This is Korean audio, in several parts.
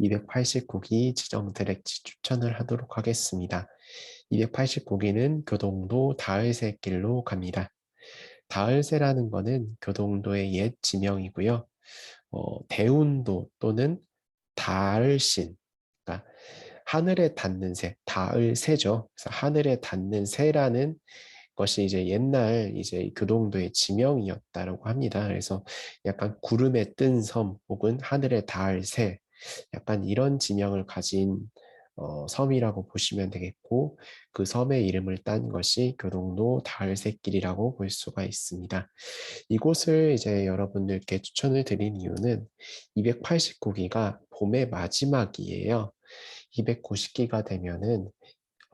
289기 지정 드랙지 추천을 하도록 하겠습니다. 289기는 교동도 다을새 길로 갑니다. 다을새라는 것은 교동도의 옛 지명이고요. 어, 대운도 또는 다을신, 그러니까 하늘에 닿는 새, 다을새죠. 그래서 하늘에 닿는 새라는 것이 이제 옛날 이제 교동도의 지명이었다라고 합니다. 그래서 약간 구름에 뜬 섬 혹은 하늘에 닿을 새, 약간 이런 지명을 가진 어, 섬이라고 보시면 되겠고 그 섬의 이름을 딴 것이 교동도 다을새길이라고 볼 수가 있습니다. 이곳을 이제 여러분들께 추천을 드린 이유는 289기가 봄의 마지막이에요. 290기가 되면은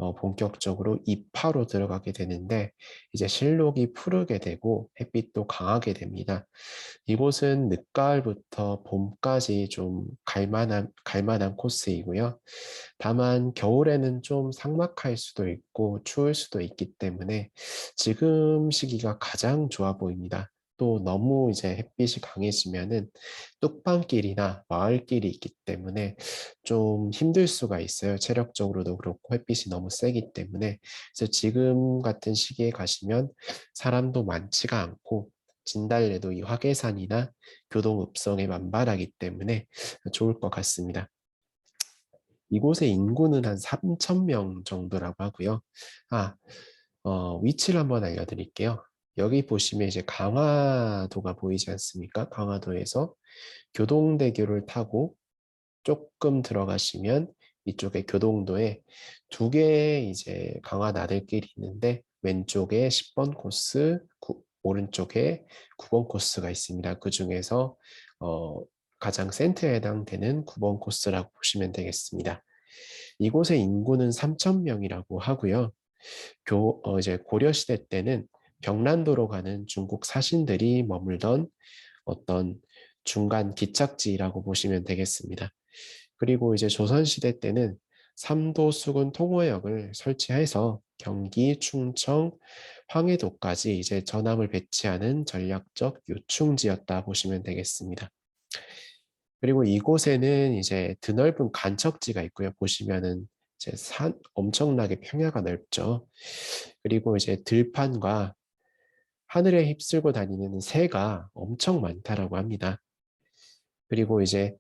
어, 본격적으로 입하로 들어가게 되는데 이제 실록이 푸르게 되고 햇빛도 강하게 됩니다. 이곳은 늦가을부터 봄까지 좀 갈만한 갈만한 코스이고요. 다만 겨울에는 좀 삭막할 수도 있고 추울 수도 있기 때문에 지금 시기가 가장 좋아 보입니다. 또 너무 이제 햇빛이 강해지면은 뚝방길이나 마을길이 있기 때문에 좀 힘들 수가 있어요. 체력적으로도 그렇고 햇빛이 너무 세기 때문에 그래서 지금 같은 시기에 가시면 사람도 많지가 않고 진달래도 이 화계산이나 교동읍성에 만발하기 때문에 좋을 것 같습니다. 이곳의 인구는 한 3천 명 정도라고 하고요. 아, 어, 위치를 한번 알려드릴게요. 여기 보시면 이제 강화도가 보이지 않습니까? 강화도에서 교동대교를 타고 조금 들어가시면 이쪽에 교동도에 두 개의 이제 강화 나들길이 있는데 왼쪽에 10번 코스, 구, 오른쪽에 9번 코스가 있습니다. 그 중에서 어, 가장 센터에 해당되는 9번 코스라고 보시면 되겠습니다. 이곳의 인구는 3,000명이라고 하고요. 교, 어, 이제 고려시대 때는 병란도로 가는 중국 사신들이 머물던 어떤 중간 기착지라고 보시면 되겠습니다. 그리고 이제 조선시대 때는 삼도 수군 통호역을 설치해서 경기, 충청, 황해도까지 이제 전함을 배치하는 전략적 요충지였다 보시면 되겠습니다. 그리고 이곳에는 이제 드넓은 간척지가 있고요. 보시면은 이제 산 엄청나게 평야가 넓죠. 그리고 이제 들판과 하늘에 휩쓸고 다니는 새가 엄청 많다라고 합니다. 그리고 이제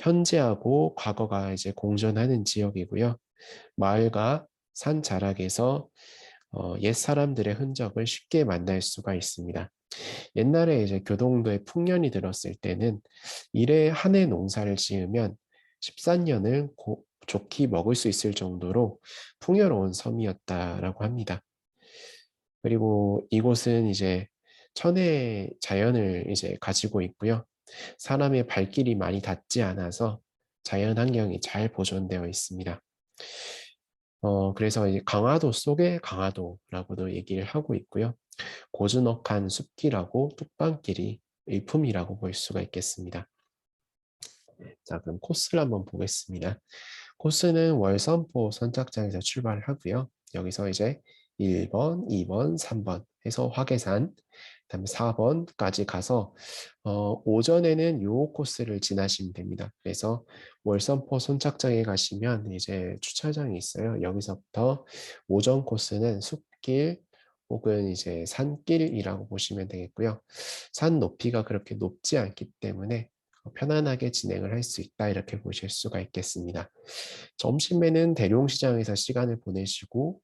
현재하고 과거가 이제 공존하는 지역이고요. 마을과 산 자락에서 어, 옛 사람들의 흔적을 쉽게 만날 수가 있습니다. 옛날에 이제 교동도에 풍년이 들었을 때는 일에 한 해 농사를 지으면 13년을 고, 좋게 먹을 수 있을 정도로 풍요로운 섬이었다라고 합니다. 그리고 이곳은 이제 천혜 자연을 이제 가지고 있고요. 사람의 발길이 많이 닿지 않아서 자연 환경이 잘 보존되어 있습니다. 어, 그래서 이제 강화도 속의 강화도라고도 얘기를 하고 있고요. 고즈넉한 숲길하고 뚝방길이 일품이라고 볼 수가 있겠습니다. 자, 그럼 코스를 한번 보겠습니다. 코스는 월선포 선착장에서 출발을 하고요. 여기서 이제 1번, 2번, 3번 해서 화계산, 그다음에 4번까지 가서 어, 오전에는 요 코스를 지나시면 됩니다. 그래서 월선포 선착장에 가시면 이제 주차장이 있어요. 여기서부터 오전 코스는 숲길 혹은 이제 산길이라고 보시면 되겠고요. 산 높이가 그렇게 높지 않기 때문에 편안하게 진행을 할 수 있다 이렇게 보실 수가 있겠습니다. 점심에는 대룡시장에서 시간을 보내시고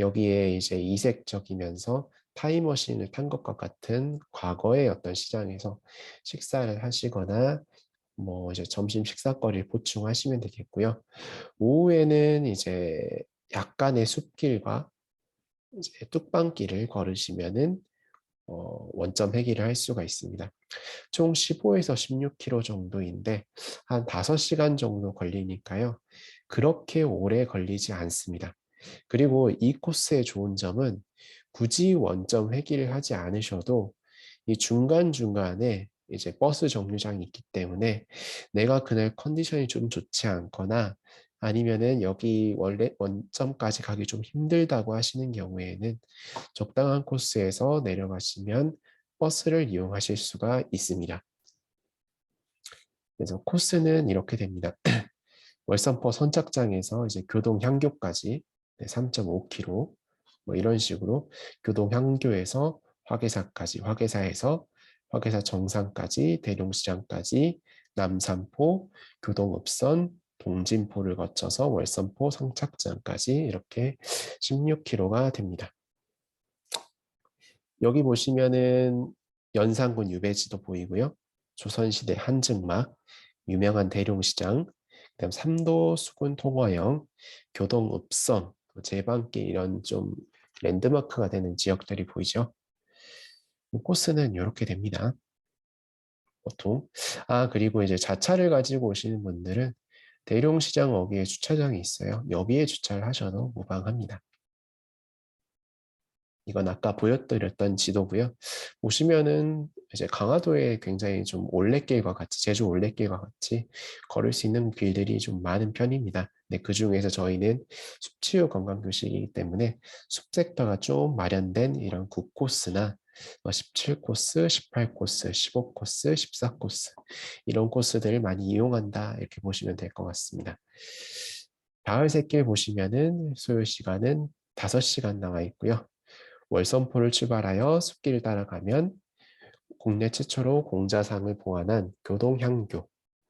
여기에 이제 이색적이면서 타임머신을 탄 것과 같은 과거의 어떤 시장에서 식사를 하시거나 뭐 이제 점심 식사거리를 보충하시면 되겠고요. 오후에는 이제 약간의 숲길과 이제 뚝방길을 걸으시면은 어, 원점 회기를 할 수가 있습니다. 총 15에서 16km 정도인데 한 5시간 정도 걸리니까요. 그렇게 오래 걸리지 않습니다. 그리고 이 코스의 좋은 점은 굳이 원점 회기를 하지 않으셔도 이 중간중간에 이제 버스 정류장이 있기 때문에 내가 그날 컨디션이 좀 좋지 않거나 아니면은 여기 원래 원점까지 가기 좀 힘들다고 하시는 경우에는 적당한 코스에서 내려가시면 버스를 이용하실 수가 있습니다. 그래서 코스는 이렇게 됩니다. 월선포 선착장에서 이제 교동 향교까지 3.5km 뭐 이런 식으로 교동 향교에서 화계사까지 화계사에서 화계사 정상까지 대룡시장까지 남산포 교동읍선 동진포를 거쳐서 월선포 성착장까지 이렇게 16km가 됩니다. 여기 보시면은 연산군 유배지도 보이고요. 조선시대 한증막, 유명한 대룡시장, 그다음 삼도 수군 통화영, 교동읍선, 제방길 이런 좀 랜드마크가 되는 지역들이 보이죠. 코스는 이렇게 됩니다. 보통 아 그리고 이제 자차를 가지고 오시는 분들은 대룡시장 어귀에 주차장이 있어요. 여기에 주차를 하셔도 무방합니다. 이건 아까 보여드렸던 지도고요. 보시면은 이제 강화도에 굉장히 좀 올레길과 같이 제주 올레길과 같이 걸을 수 있는 길들이 좀 많은 편입니다. 네, 그 중에서 저희는 숲치유 관광교실이기 때문에 숲 섹터가 좀 마련된 이런 9코스나 17코스, 18코스, 15코스, 14코스 이런 코스들을 많이 이용한다 이렇게 보시면 될 것 같습니다. 가을새길 보시면은 소요 시간은 5시간 나와 있고요. 월선포를 출발하여 숲길을 따라가면 국내 최초로 공자상을 보완한 교동향교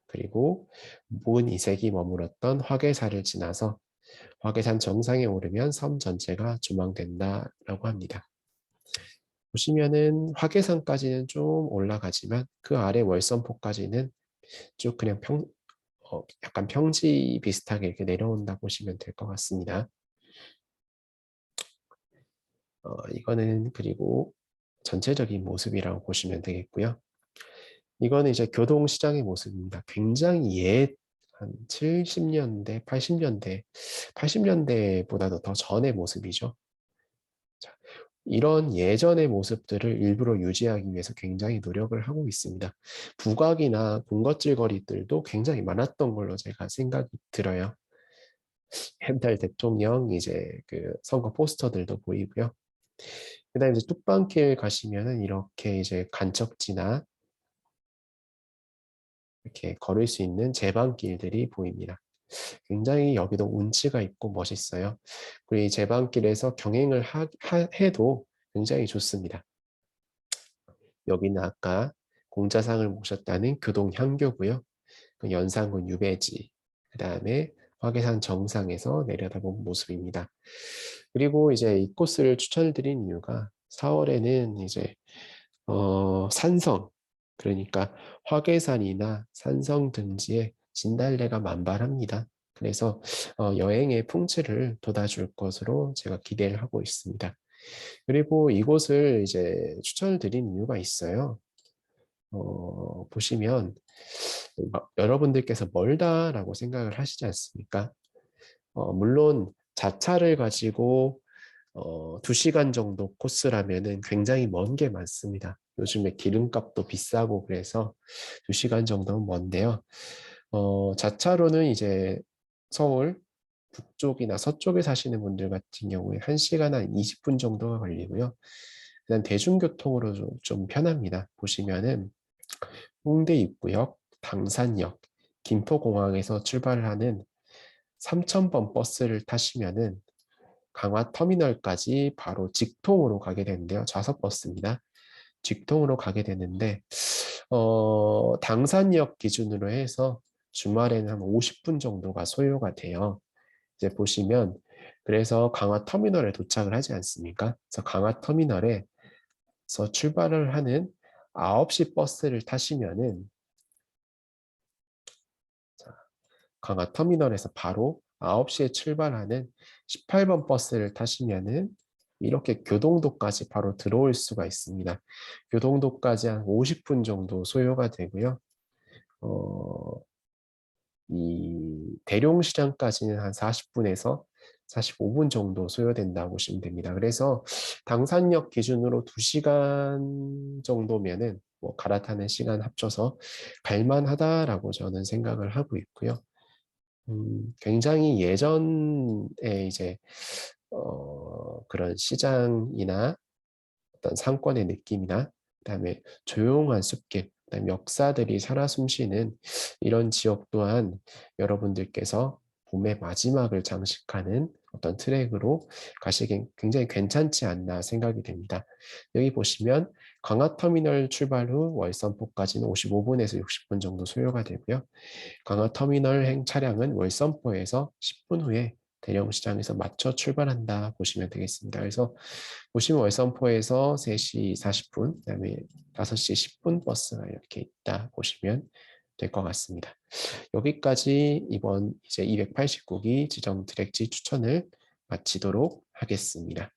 그리고 문 이색이 머물었던 화계사를 지나서 화계산 정상에 오르면 섬 전체가 조망된다라고 합니다. 보시면은 화계산까지는 좀 올라가지만 그 아래 월선포까지는 쭉 그냥 평, 어, 약간 평지 비슷하게 이렇게 내려온다 보시면 될 것 같습니다. 어, 이거는 그리고 전체적인 모습이라고 보시면 되겠고요. 이거는 이제 교동시장의 모습입니다. 굉장히 옛, 한 70년대, 80년대, 80년대보다도 더 전의 모습이죠. 자, 이런 예전의 모습들을 일부러 유지하기 위해서 굉장히 노력을 하고 있습니다. 부각이나 군것질거리들도 굉장히 많았던 걸로 제가 생각이 들어요. 옛날 대통령 이제 그 선거 포스터들도 보이고요. 그 다음 이제 뚝방길 가시면은 이렇게 이제 간척지나 이렇게 걸을 수 있는 제방길들이 보입니다. 굉장히 여기도 운치가 있고 멋있어요. 그리고 이 제방길에서 경행을 하, 하, 해도 굉장히 좋습니다. 여기는 아까 공자상을 모셨다는 교동 향교고요. 그 연산군 유배지, 그 다음에 화계산 정상에서 내려다본 모습입니다. 그리고 이제 이 코스를 추천을 드린 이유가 4월에는 이제 어, 산성 그러니까 화계산이나 산성 등지에 진달래가 만발합니다. 그래서 어, 여행의 풍치를 돋아줄 것으로 제가 기대를 하고 있습니다. 그리고 이곳을 이제 추천을 드린 이유가 있어요. 어, 보시면 여러분들께서 멀다라고 생각을 하시지 않습니까? 어, 물론 자차를 가지고 어, 2시간 정도 코스라면은 굉장히 먼 게 많습니다. 요즘에 기름값도 비싸고 그래서 2시간 정도는 먼데요. 어, 자차로는 이제 서울 북쪽이나 서쪽에 사시는 분들 같은 경우에 1시간 한 20분 정도가 걸리고요. 그다음 대중교통으로 좀, 좀 편합니다. 보시면은 홍대 입구역, 당산역, 김포공항에서 출발하는 3000번 버스를 타시면은 강화 터미널까지 바로 직통으로 가게 되는데요. 좌석 버스입니다. 직통으로 가게 되는데 어, 당산역 기준으로 해서 주말에는 한 50분 정도가 소요가 돼요. 이제 보시면 그래서 강화 터미널에 도착을 하지 않습니까? 그래서 강화 터미널에서 출발을 하는 9시 버스를 타시면은 강화 터미널에서 바로 9시에 출발하는 18번 버스를 타시면은 이렇게 교동도까지 바로 들어올 수가 있습니다. 교동도까지 한 50분 정도 소요가 되고요. 어, 이 대룡시장까지는 한 40분에서 45분 정도 소요된다고 보시면 됩니다. 그래서 당산역 기준으로 2시간 정도면은 뭐 갈아타는 시간 합쳐서 갈만하다라고 저는 생각을 하고 있고요. 음, 굉장히 예전에 이제 어, 그런 시장이나 어떤 상권의 느낌이나 그다음에 조용한 숲길 그다음 역사들이 살아 숨쉬는 이런 지역 또한 여러분들께서 봄의 마지막을 장식하는 어떤 트랙으로 가시기 굉장히 괜찮지 않나 생각이 됩니다. 여기 보시면 강화터미널 출발 후 월선포까지는 55분에서 60분 정도 소요가 되고요. 강화터미널 행 차량은 월선포에서 10분 후에 대령시장에서 맞춰 출발한다 보시면 되겠습니다. 그래서 보시면 월선포에서 3시 40분, 그다음에 5시 10분 버스가 이렇게 있다 보시면 될 것 같습니다. 여기까지 이번 이제 289기 지정 트랙지 추천을 마치도록 하겠습니다.